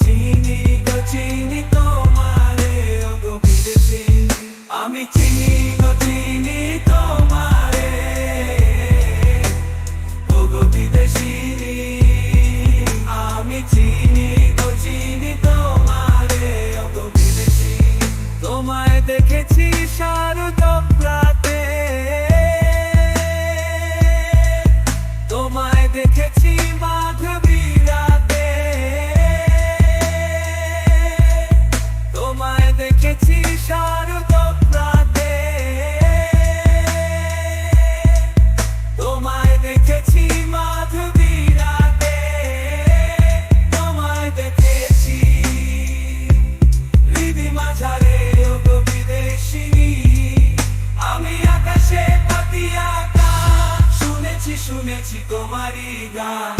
চিনি গো, চিনি তোমারে গো বিদেশিনী আমি চিনি গো, চিনি তোমারে গো বিদেশিনী আমি চিনি গো, চিনি তোমারে গো বিদেশিনী তোমায় দেখেছি শারদ শুনেছি শুনেছি তোমারই গান